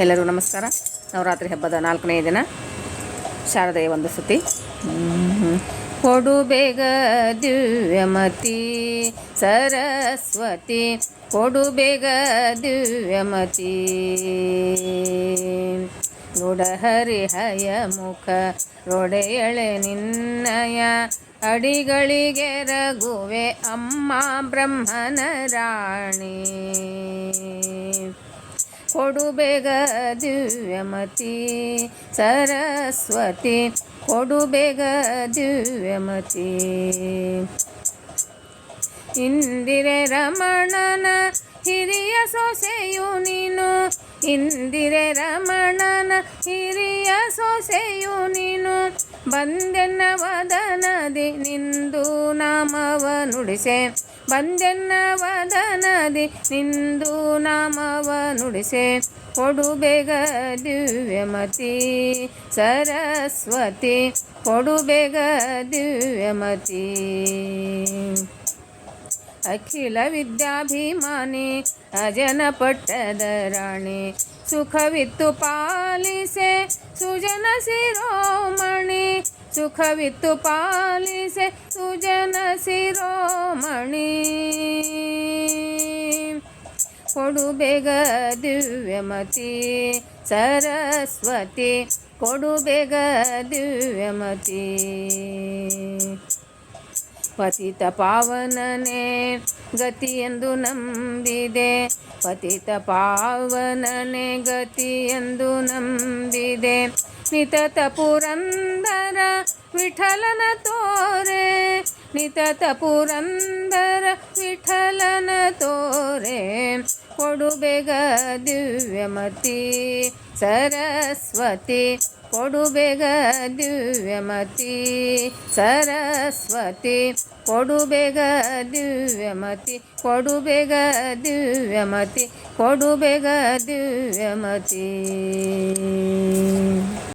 ಎಲ್ಲರಿಗೂ ನಮಸ್ಕಾರ. ನವರಾತ್ರಿ ಹಬ್ಬದ ನಾಲ್ಕನೇ ದಿನ. ಶಾರದೆಯ ಒಂದು ಸುತಿ ಕೊಡು ಬೇಗ ದಿವ್ಯಮತಿ, ಸರಸ್ವತಿ. ಕೊಡು ಬೇಗ ದಿವ್ಯಮತಿ. ನುಡಹರಿಹಯ ಮುಖ ರೊಡೆಯಳೆ ನಿನ್ನಯ. ಅಡಿಗಳಿಗೆ ರಘುವೆ ಅಮ್ಮ ಬ್ರಹ್ಮನ ರಾಣಿ. ಕೊಡು ಬೇಗ ದಿವ್ಯಮತಿ. ಸರಸ್ವತಿ ಕೊಡುಬೇಗ ದಿವ್ಯಮತಿ. ಇಂದಿರೆ ರಮಣನ ಹಿರಿಯ ಸೊಸೆಯು ನೀನು. ಇಂದಿರೆ ರಮಣನ ಹಿರಿಯ ಸೊಸೆಯು ನೀನು. ಬಂದೆನ್ನ ವದನದಿ ನಿಂದು ನಾಮವ ನುಡಿಸೆ. ಬಂದೆನ್ನ ನಿಂದು ನಾಮವ ನುಡಿಸೆ ಕೊಡು ಬೇಗ ದಿವ್ಯಮತಿ ಸರಸ್ವತಿ. ಕೊಡುಬೇಗ ದಿವ್ಯಮತಿ ಅಖಿಲ ವಿದ್ಯಾಭಿಮಾನಿ, ಅಜನ ಪಟ್ಟದ ರಾಣಿ. ಸುಖವಿತ್ತು ಪಾಲಿಸೆ ಸುಜನ ಶಿರೋಮಣಿ. ಸುಖವಿತ್ತು ಪಾಲಿಸೆ ಸುಜನ ಶಿರೋಮಣಿ ಕೊಡು ಬೇಗ ದಿವ್ಯಮತಿ, ಸರಸ್ವತಿ. ಕೊಡು ಬೇಗ ದಿವ್ಯಮತಿ. ಪತಿತ ಪಾವನನೇ ಎಂದು ನಂಬಿದೆ. ಪತಿತ ಪಾವನನೇ ಎಂದು ನಂಬಿದೆ. ನಿತತ ಪುರಂದರ ವಿಠಲನ ತೋರೆ. ನಿತತ ಪುರಂದರ ವಿಠಲನ ತೋರೆ. ಕೊಡು ಬೇಗ ದಿವ್ಯಮತಿ, ಸರಸ್ವತಿ. ಕೊಡು ಬೇಗ ದಿವ್ಯಮತಿ, ಸರಸ್ವತಿ. ಕೊಡು ಬೇಗ ದಿವ್ಯಮತಿ, ಕೊಡು ಬೇಗ ದಿವ್ಯಮತಿ, ಕೊಡು ಬೇಗ ದಿವ್ಯಮತಿ.